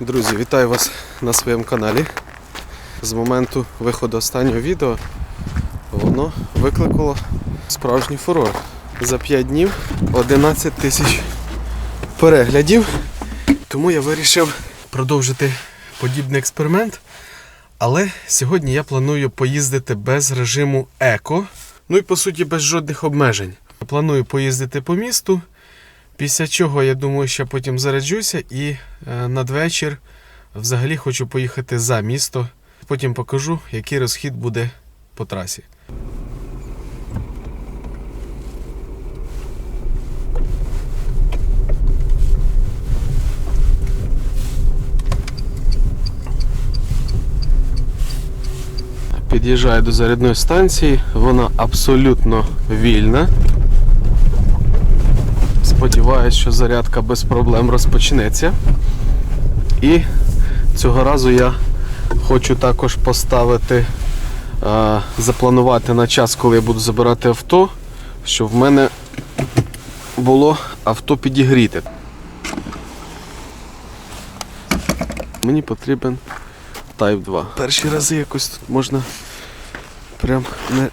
Друзі, вітаю вас на своєму каналі. З моменту виходу останнього відео воно викликало справжній фурор. За 5 днів 11 тисяч переглядів. Тому я вирішив продовжити подібний експеримент. Але сьогодні я планую поїздити без режиму еко. Ну і по суті без жодних обмежень. Планую поїздити по місту. Після чого я думаю, що потім заряджуся і е, надвечір взагалі хочу поїхати за місто. Потім покажу, який розхід буде по трасі. Під'їжджаю до зарядної станції, вона абсолютно вільна. Сподіваюсь, що зарядка без проблем розпочнеться. І цього разу я хочу також поставити, е, запланувати на час, коли я буду забирати авто, щоб в мене було авто підігріти. Мені потрібен Type 2. Перші рази якось тут можна прям не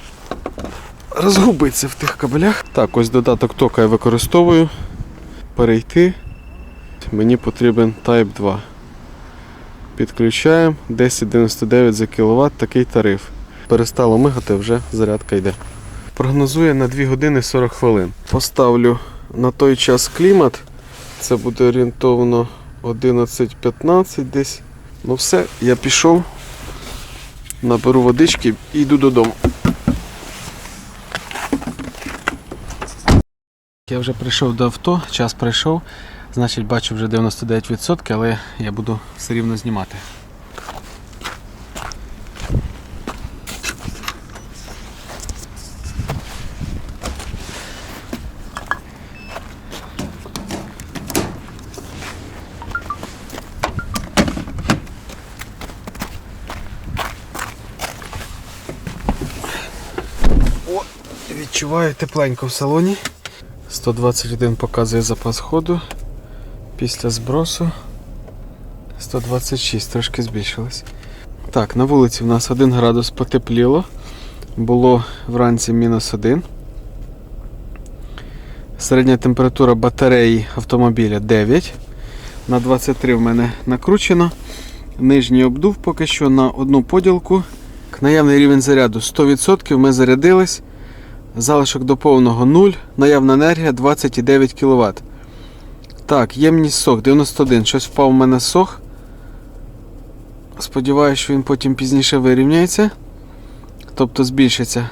розгубитися в тих кабелях. Так, ось додаток тока я використовую. Перейти. Мені потрібен Type 2. Підключаємо 1099 за кВт, такий тариф. Перестало мигати, вже зарядка йде. Прогнозує на 2 години 40 хвилин. Поставлю на той час клімат. Це буде орієнтовно 11.15 десь. Ну все, я пішов, наберу водички і йду додому. Я вже прийшов до авто, час прийшов, значить бачу вже 99%, але я буду все рівно знімати. О, відчуваю тепленько в салоні. 121 показує запас ходу. Після збросу 126, трошки збільшилось. Так, на вулиці в нас 1 градус потепліло. Було вранці мінус 1. Середня температура батареї автомобіля 9. На 23 в мене накручено. Нижній обдув поки що на одну поділку. Наявний рівень заряду 100%. Ми зарядились. Залишок до повного 0, наявна енергія 29 кВт. Так, ємність сох 91. Щось впав у мене сох. Сподіваюся, що він потім пізніше вирівняється. Тобто збільшиться.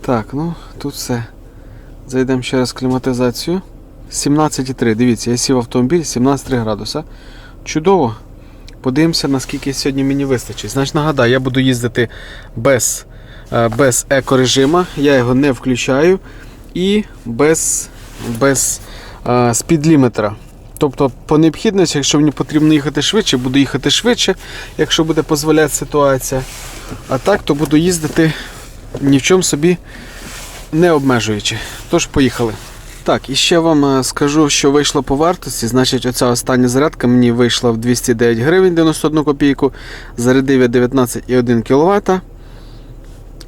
Так, ну тут все. Зайдемо ще раз в кліматизацію. 17,3. Дивіться, я сів автомобіль 17,3 градуса. Чудово. Подивимося, наскільки сьогодні мені вистачить. Значить, нагадаю, я буду їздити без без екорежима, я його не включаю і без без е, спідлімітра. Тобто, по необхідності, якщо мені потрібно їхати швидше, буду їхати швидше, якщо буде дозволяти ситуація. А так, то буду їздити ні в чому собі не обмежуючи. Тож, поїхали. Так, і ще вам е, скажу, що вийшло по вартості. Значить, оця остання зарядка мені вийшла в 209 гривень 91 копійку. Зарядив я 19,1 кВт.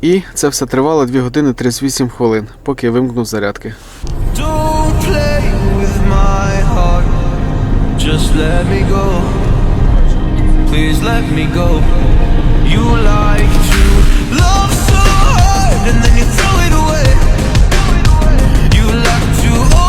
І це все тривало 2 години 38 хвилин, поки я вимкнув зарядки. Don't play with my heart. Just let me go. Please let me go. You like to love so hard and then you throw it away. You like to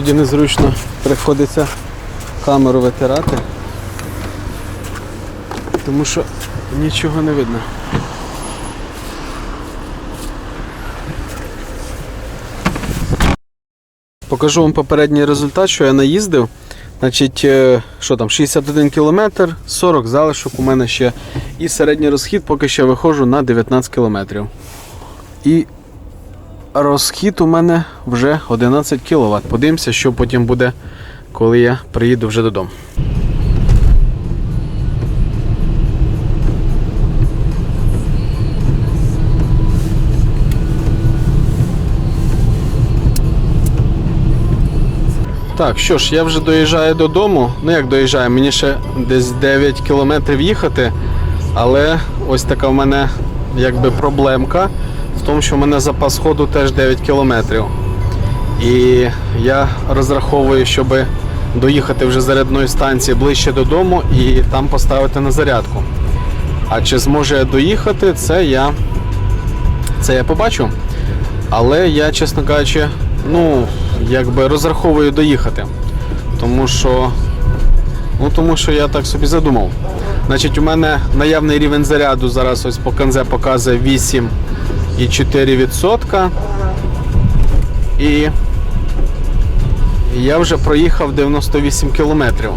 Іноді незручно приходиться камеру витирати, тому що нічого не видно. Покажу вам попередній результат, що я наїздив. Значить, е, що там, 61 кілометр, 40 залишок у мене ще. І середній розхід поки що виходжу на 19 кілометрів. І розхід у мене вже 11 кВт. Подивимося, що потім буде, коли я приїду вже додому. Так, що ж, я вже доїжджаю додому. Ну як доїжджаю, мені ще десь 9 кілометрів їхати. Але ось така в мене якби проблемка тому, що в мене запас ходу теж 9 кілометрів. І я розраховую, щоб доїхати вже зарядної станції ближче додому і там поставити на зарядку. А чи зможу я доїхати, це я, це я побачу. Але я, чесно кажучи, ну, якби розраховую доїхати. Тому що, ну, тому що я так собі задумав. Значить, у мене наявний рівень заряду зараз ось по канзе показує 8,4%. І 4%. І я вже проїхав 98 кілометрів.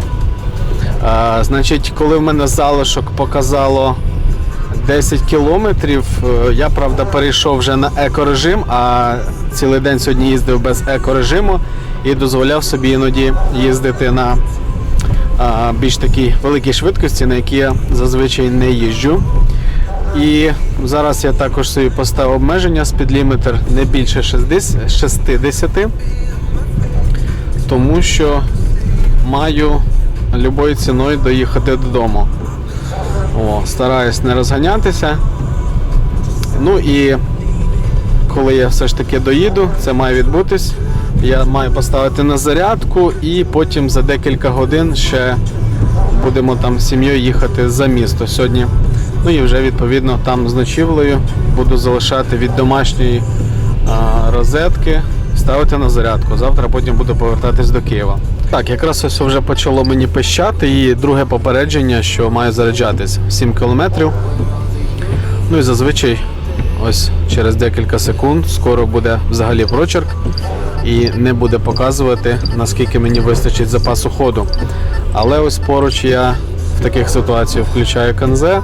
Значить, коли в мене залишок показало 10 кілометрів, е, я правда перейшов вже на екорежим, а цілий день сьогодні їздив без екорежиму і дозволяв собі іноді їздити на більш такій великій швидкості, на якій я зазвичай не їжджу. І зараз я також собі поставив обмеження спідлімітр не більше 60, 60 тому що маю любою ціною доїхати додому. О, стараюсь не розганятися. Ну і коли я все ж таки доїду, це має відбутись. Я маю поставити на зарядку і потім за декілька годин ще будемо там з сім'єю їхати за місто сьогодні. Ну і вже відповідно там з ночівлею буду залишати від домашньої розетки, ставити на зарядку. Завтра потім буду повертатись до Києва. Так, якраз ось вже почало мені пищати і друге попередження, що маю заряджатись 7 кілометрів. Ну і зазвичай ось через декілька секунд скоро буде взагалі прочерк і не буде показувати, наскільки мені вистачить запасу ходу. Але ось поруч я в таких ситуаціях включаю канзе,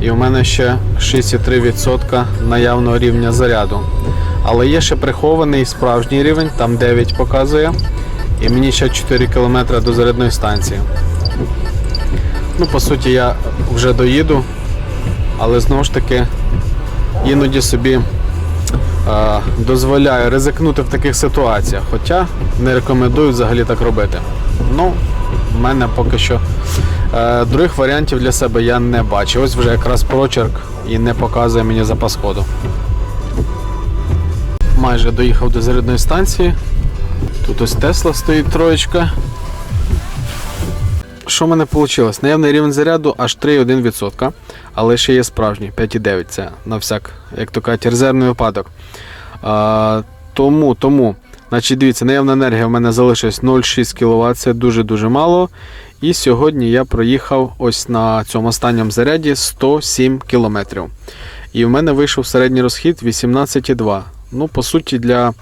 і у мене ще 6,3% наявного рівня заряду. Але є ще прихований справжній рівень, там 9 показує. І мені ще 4 км до зарядної станції. Ну, по суті, я вже доїду, але знову ж таки іноді собі е, дозволяю ризикнути в таких ситуаціях. Хоча не рекомендую взагалі так робити. Ну, в мене поки що других варіантів для себе я не бачу. Ось вже якраз прочерк і не показує мені запас ходу. Майже доїхав до зарядної станції. Тут ось Тесла стоїть троєчка. Що в мене вийшло? Наявний рівень заряду аж 3,1%, але ще є справжній 5,9%. Це на всяк, як то кажуть, резервний випадок. А, тому, тому, значить, дивіться, наявна енергія в мене залишилась 0,6 кВт, це дуже-дуже мало. І сьогодні я проїхав ось на цьому останньому заряді 107 км. І в мене вийшов середній розхід 18,2. Ну, по суті, для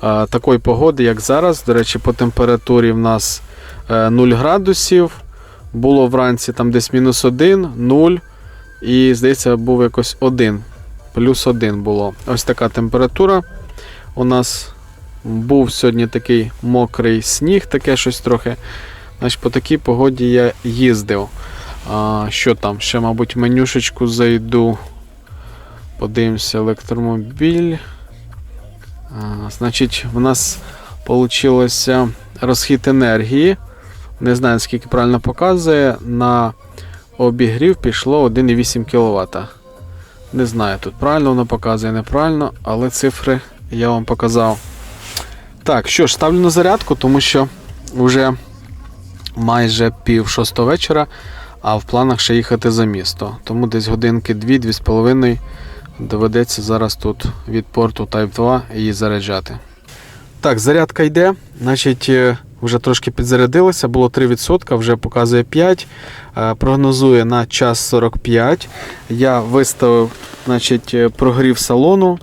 а, такої погоди, як зараз, до речі, по температурі в нас е, 0 градусів. Було вранці там десь мінус 1, 0. І, здається, був якось 1. Плюс 1 було. Ось така температура. У нас був сьогодні такий мокрий сніг, таке щось трохи. Значить, по такій погоді я їздив. А, що там? Ще, мабуть, менюшечку зайду. Подивимося електромобіль. А, значить, в нас вийшло розхід енергії. Не знаю, скільки правильно показує. На обігрів пішло 1,8 кВт. Не знаю, тут правильно воно показує, неправильно, але цифри я вам показав. Так, що ж, ставлю на зарядку, тому що вже майже пів шостого вечора, а в планах ще їхати за місто. Тому десь годинки 2-2,5 доведеться зараз тут від порту Type 2 її заряджати. Так, зарядка йде. Значить, е, вже трошки підзарядилося, було 3%, вже показує 5. Е, Прогнозує на час 45. Я виставив значить, е, прогрів салону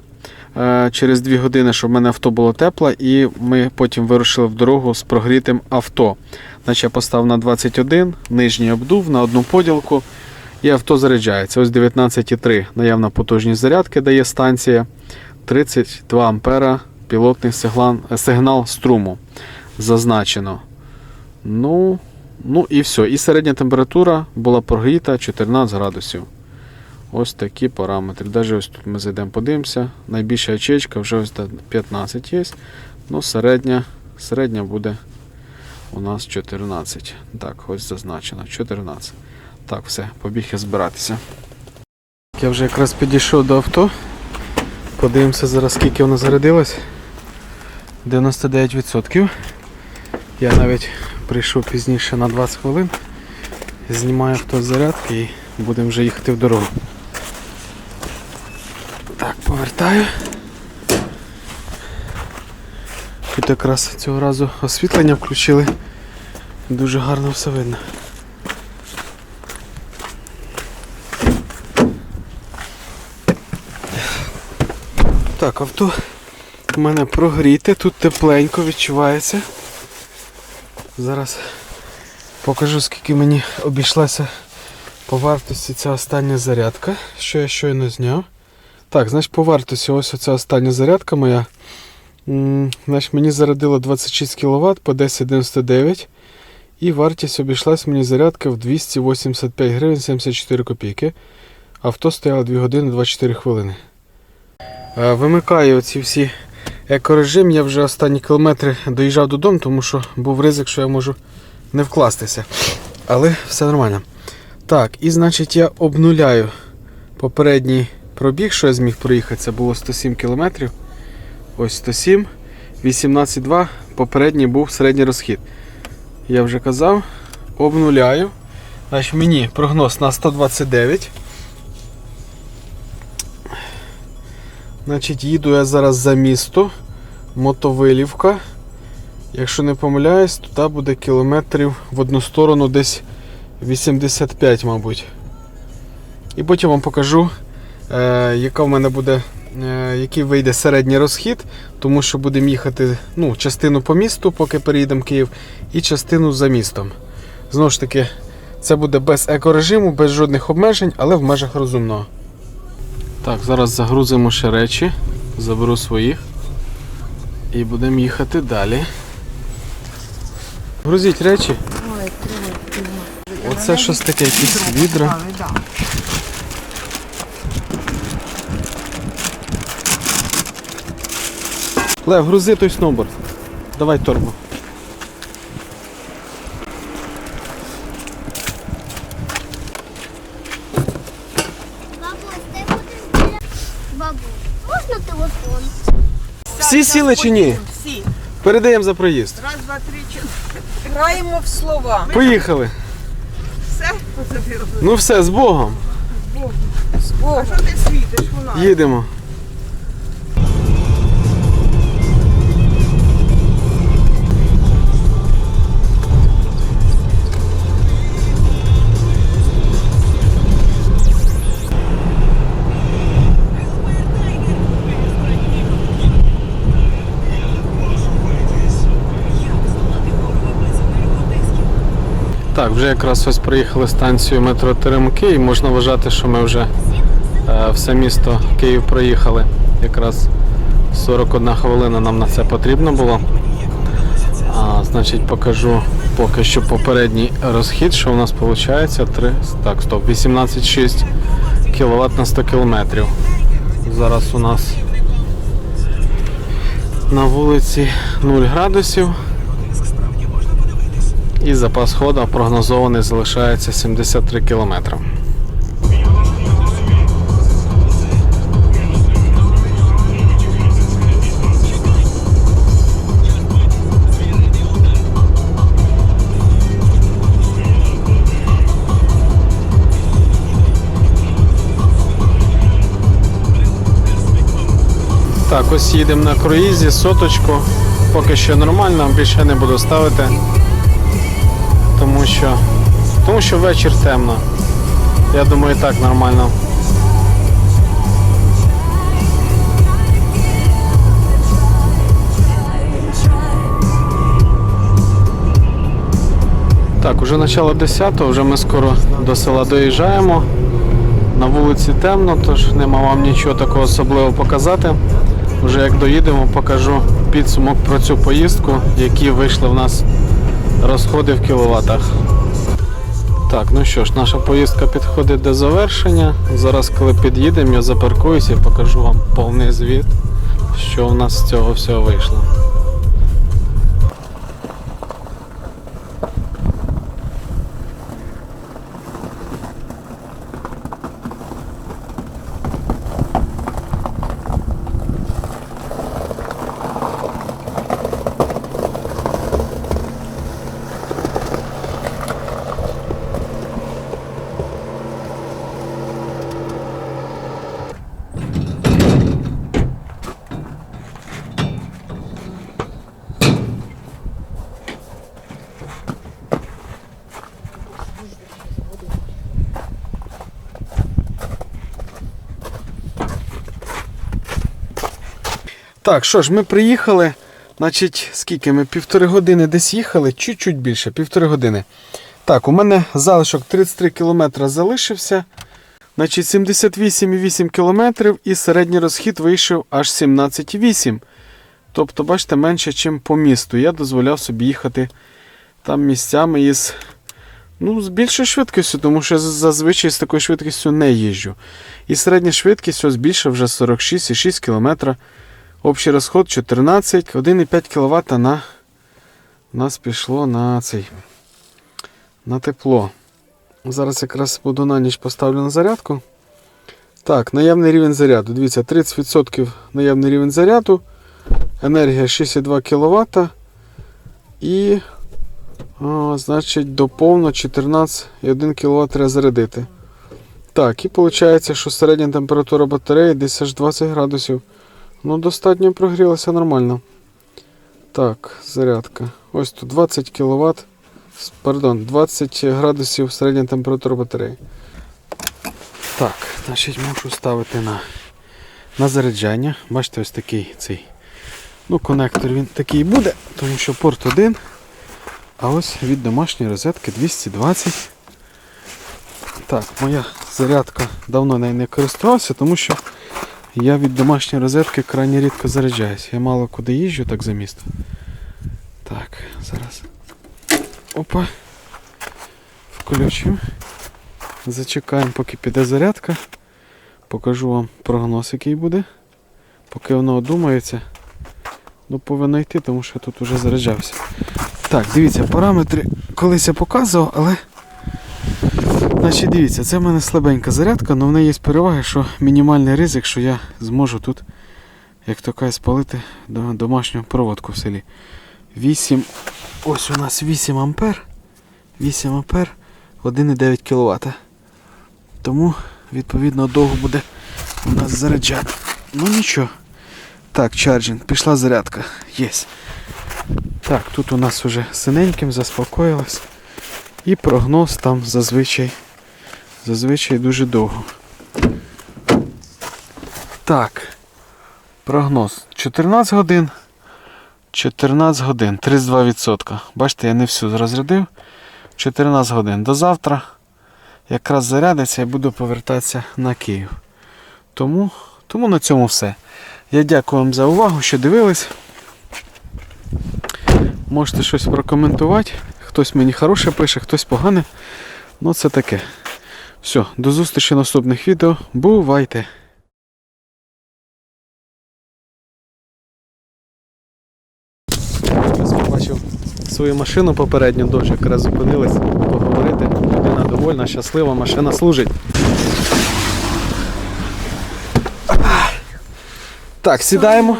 через 2 години, щоб в мене авто було тепле, і ми потім вирушили в дорогу з прогрітим авто. Значить, я поставив на 21, нижній обдув на одну поділку. І авто заряджається. Ось 19,3 наявна потужність зарядки дає станція. 32 ампера пілотний сигнал, сигнал струму зазначено. Ну, ну і все. І середня температура була прогріта 14 градусів. Ось такі параметри. Навіть ось тут ми зайдемо, подивимося. Найбільша ячейка вже ось до 15 є. Ну, середня, середня буде у нас 14. Так, ось зазначено. 14. Так, все, побіг я збиратися. Я вже якраз підійшов до авто. Подивимося зараз, скільки воно зарядилось. 99%. Я навіть прийшов пізніше на 20 хвилин. Знімаю авто з зарядки і будемо вже їхати в дорогу. Повертаю. Тут якраз цього разу освітлення включили. Дуже гарно все видно. Так, авто у мене прогріте, тут тепленько відчувається. Зараз покажу, скільки мені обійшлася по вартості ця остання зарядка, що я щойно зняв. Так, значить по вартості ось оця остання зарядка моя. Значить, мені зарядило 26 кВт по 10,99 і вартість обійшлась мені зарядка в 285 гривень 74 копійки. Авто стояло 2 години 24 хвилини. Е, Вимикаю ці всі екорежим. Я вже останні кілометри доїжджав додому, тому що був ризик, що я можу не вкластися. Але все нормально. Так, і значить я обнуляю попередній пробіг, що я зміг проїхати. Це було 107 кілометрів. Ось 107, 18,2. Попередній був середній розхід. Я вже казав, обнуляю. Значить, мені прогноз на 129. Значить, їду я зараз за місто. Мотовилівка. Якщо не помиляюсь, туди буде кілометрів в одну сторону десь 85, мабуть. І потім вам покажу, яка в мене буде, е, який вийде середній розхід, тому що будемо їхати ну, частину по місту, поки переїдемо в Київ, і частину за містом. Знову ж таки, це буде без екорежиму, без жодних обмежень, але в межах розумного. Так, зараз загрузимо ще речі, заберу своїх і будемо їхати далі. Грузіть речі. Оце щось таке, якісь відра. Лев, грузи той сноуборд. Давай торбу. Біля... Можна телефон? Всі сіли чи ні? Всі. Передаємо за проїзд. Раз, два, три, чотири. Граємо в слова. Поїхали. Все позабирали. Ну все, з Богом. З Богом. А що ти світиш у нас? Їдемо. Вже якраз ось приїхали станцію метро Теремки і можна вважати, що ми вже е, все місто Київ проїхали. Якраз 41 хвилина нам на це потрібно було. А, значить, покажу поки що попередній розхід, що у нас виходить 3, так, стоп, 18,6 кВт на 100 км. Зараз у нас на вулиці 0 градусів. І запас ходу прогнозований залишається 73 км. Так, ось їдемо на круїзі, соточку. поки що нормально, більше не буду ставити. Тому що, тому що вечір темно. Я думаю, і так нормально. Так, уже начало 10, вже ми скоро до села доїжджаємо. На вулиці темно, тож нема вам нічого такого особливого показати. Вже як доїдемо, покажу підсумок про цю поїздку, які вийшли в нас розходи в кіловатах. Так, ну що ж, наша поїздка підходить до завершення. Зараз, коли під'їдемо, я запаркуюся і покажу вам повний звіт, що в нас з цього всього вийшло. Так, що ж, ми приїхали. Значить, скільки ми півтори години десь їхали, чуть-чуть більше, півтори години. Так, у мене залишок 33 км залишився. Значить, 78,8 км і середній розхід вийшов аж 17,8. Тобто, бачите, менше, ніж по місту. Я дозволяв собі їхати там місцями із ну, з більшою швидкістю, тому що зазвичай з такою швидкістю не їжджу. І середня швидкість ось більше вже 46,6 км. Общий розход 14, 1,5 кВт на у нас пішло на цей на тепло. Зараз якраз буду на ніч поставлю на зарядку. Так, наявний рівень заряду. Дивіться, 30% наявний рівень заряду. Енергія 62 кВт. І а, значить до повно 14,1 кВт треба зарядити. Так, і виходить, що середня температура батареї десь аж 20 градусів. Ну, достатньо прогрілося нормально. Так, зарядка. Ось тут 20 кВт. Пардон, 20 градусів середня температура батареї. Так, значить мушу ставити на, на заряджання. Бачите, ось такий цей. Ну, конектор він такий буде, тому що порт один. А ось від домашньої розетки 220. Так, моя зарядка давно нею не користувався, тому що я від домашньої розетки крайне рідко заряджаюсь. Я мало куди їжджу так за місто. Так, зараз. Опа. Включимо. Зачекаємо, поки піде зарядка. Покажу вам прогноз, який буде. Поки воно одумається. Ну, повинно йти, тому що тут вже заряджався. Так, дивіться, параметри колись я показував, але. Значить, дивіться, це в мене слабенька зарядка, але в неї є переваги, що мінімальний ризик, що я зможу тут, як то кажуть, спалити домашню проводку в селі. 8. Ось у нас 8 ампер. 8 ампер 1,9 кВт. Тому, відповідно, довго буде у нас заряджати. Ну нічого. Так, чарджинг, пішла зарядка. Єсть. Так, тут у нас вже синеньким заспокоїлось. І прогноз там зазвичай зазвичай дуже довго. Так. Прогноз. 14 годин. 14 годин, 32%. Бачите, я не всю розрядив. 14 годин. До завтра якраз зарядиться і буду повертатися на Київ. Тому, тому на цьому все. Я дякую вам за увагу, що дивились. Можете щось прокоментувати. Хтось мені хороше пише, хтось погане. Ну це таке. Все, до зустрічі в наступних відео. Бувайте! Побачив свою машину попередню дощ, якраз зупинилась поговорити. Людина довольна, щаслива, машина служить. Так, сідаємо.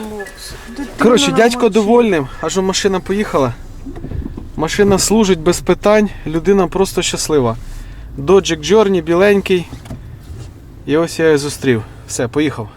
Коротше, дядько довольний, аж машина поїхала. Машина служить без питань, людина просто щаслива. Доджик Джорні, біленький. І ось я її зустрів. Все, поїхав.